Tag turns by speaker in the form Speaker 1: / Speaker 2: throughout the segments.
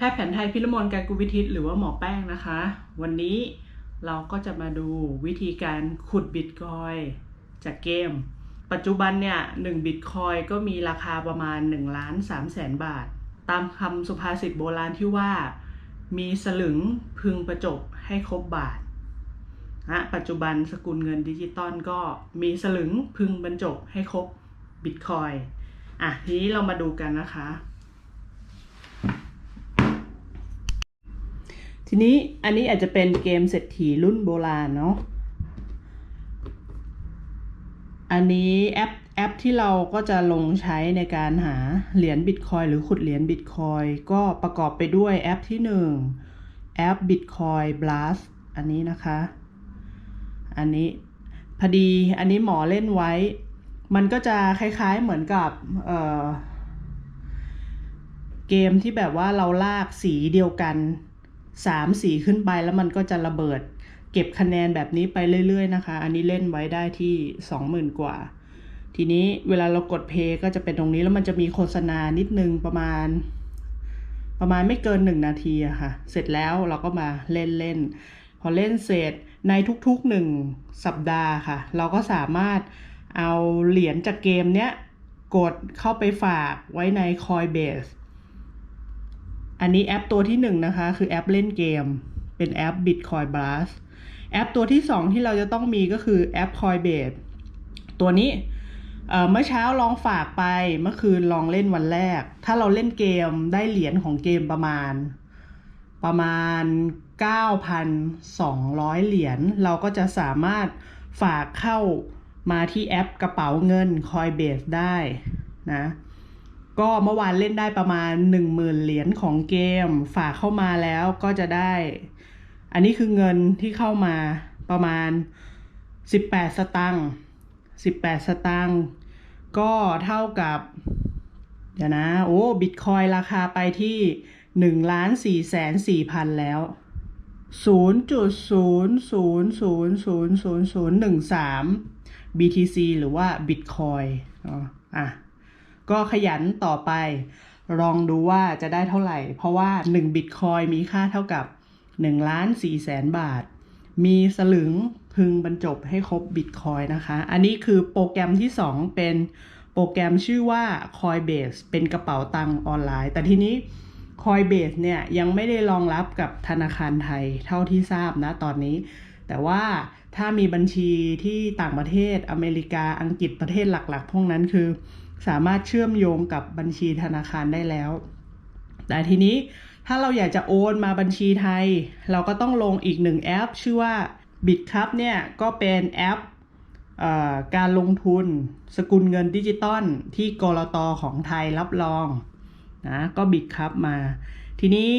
Speaker 1: แพทย์แผนไทยพิรมนการกุวิทิตหรือว่าหมอแป้งนะคะ วันนี้เราก็จะมาดูวิธีการขุดบิตคอยจากเกม ปัจจุบันเนี่ยหนึ่งบิตคอยก็มีราคาประมาณ1ล้าน3แสนบาท ตามคำสุภาษิตโบราณที่ว่า มีสลึงพึงประจบให้ครบบาทนะปัจจุบันสกุลเงินดิจิตอลก็มีสลึงพึงบรรจบให้ครบบิตคอยอะทีนี้เรามาดูกันนะคะ ทีนี้อันนี้อาจจะเป็นเกมเศรษฐีรุ่นโบราณเนาะ อันนี้แอปแอปที่เราก็จะลงใช้ในการหาเหรียญบิตคอยหรือขุดเหรียญบิตคอยก็ประกอบไปด้วยแอปที่ 1 แอป Bitcoin Blast อันนี้นะคะ อันนี้พอดีอันนี้หมอเล่นไว้ มันก็จะคล้ายๆเหมือนกับเเกมที่แบบว่าเราลากสีเดียวกัน สามสีขึ้นไปแล้วมันก็จะระเบิด เก็บคะแนนแบบนี้ไปเรื่อย ๆ นะคะ อันนี้เล่นไว้ได้ที่สองหมื่นกว่า ทีนี้เวลาเรากดเพย์ก็จะเป็นตรงนี้แล้วมันจะมีโฆษณานิดนึงประมาณ ประมาณไม่เกินหนึ่งนาทีอะค่ะ เสร็จแล้วเราก็มาเล่นเล่นพอเล่นเสร็จในทุกๆหนึ่งสัปดาห์ค่ะ เราก็สามารถเอาเหรียญจากเกมเนี้ยกดเข้าไปฝากไว้ใน Coinbase อันนี้แอปตัวที่หนึ่งนะคะ คือแอปเล่นเกม เป็นแอป Bitcoin Blast แอปตัวที่สองที่เราจะต้องมีก็คือแอป Coinbase ตัวนี้เเมื่อเช้าลองฝากไปเมื่อคืนลองเล่นวันแรก ถ้าเราเล่นเกมได้เหรียญของเกมประมาณ ประมาณ 9,200 เหรียญเราก็จะสามารถฝากเข้ามาที่แอปกระเป๋าเงิน Coinbase ได้นะ ก็เมื่อวานเล่นได้ประมาณ 10,000 เหรียญของเกม ฝากเข้ามาแล้วก็จะได้ อันนี้คือเงินที่เข้ามาประมาณ 18 สตังค์18 สตังค์ก็เท่ากับ เดี๋ยวนะ โอ้บิตคอยราคาไปที่หนึ่งล้านสี่แสนสี่พันแล้วศูนย์จุดศูนย์ศูนย์ศูนย์ศูนย์ศูนย์ศูนย์หนึ่งสาม BTC หรือว่า Bitcoin อะ ก็ขยันต่อไป ลองดูว่าจะได้เท่าไหร่ เพราะว่า1 Bitcoin มีค่าเท่ากับ1ล้าน4แสนบาท มีสลึงพึงบรรจบให้ครบ Bitcoin นะคะ อันนี้คือโปรแกรมที่ 2 เป็นโปรแกรมชื่อว่า Coinbase เป็นกระเป๋าตังค์ออนไลน์ แต่ทีนี้ Coinbase เนี่ยยังไม่ได้รองรับกับธนาคารไทยเท่าที่ทราบนะตอนนี้ แต่ว่าถ้ามีบัญชีที่ต่างประเทศอเมริกาอังกฤษประเทศหลักๆ พวกนั้นคือ สามารถเชื่อมโยงกับบัญชีธนาคารได้แล้ว แต่ทีนี้ถ้าเราอยากจะโอนมาบัญชีไทย เราก็ต้องลงอีกหนึ่งแอป ชื่อว่า BitCup เนี่ยก็เป็นแอปการลงทุนสกุลเงินดิจิตอลที่กรตอของไทยรับรองนะก็บิตครับมา ทีนี้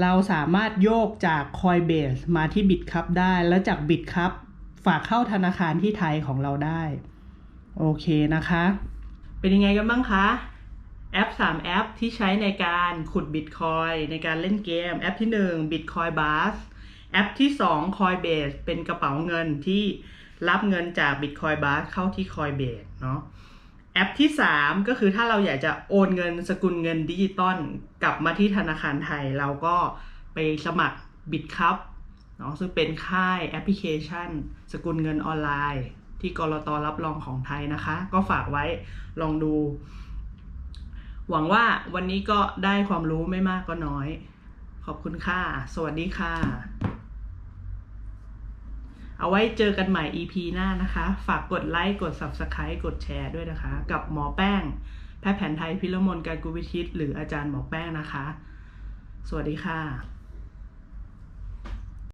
Speaker 1: เราสามารถโยกจาก Coinbase มาที่บิตครับได้ แล้วจากบิตครับฝากเข้าธนาคารที่ไทยของเราได้ โอเคนะคะ เป็นยังไงกันบ้างคะ แอป 3 แอปที่ใช้ในการขุดบิตคอยในการเล่นเกม แอปที่1 Bitcoin b a s แอปที่ 2 Coinbase เป็นกระเป๋าเงินที่รับเงินจาก Bitcoin b a s เข้าที่ Coinbase เนาะแอปที่ 3 ก็คือถ้าเราอยากจะโอนเงินสกุลเงินดิจิตอลกลับมาที่ธนาคารไทย เราก็ไปสมัคร BitCup เนาะซึ่งเป็นค่ายแอปพลิเคชัน สกุลเงินออนไลน์ ที่กรตรับรองของไทยนะคะ ก็ฝากไว้ลองดู หวังว่าวันนี้ก็ได้ความรู้ไม่มากก็น้อย ขอบคุณค่ะ สวัสดีค่ะ เอาไว้เจอกันใหม่ EP หน้านะคะ ฝากกดไลค์กด Subscribe กดแชร์ด้วยนะคะ กับหมอแป้ง แพทย์แผนไทยพิรมนการกุวิทิต หรืออาจารย์หมอแป้งนะคะ สวัสดีค่ะ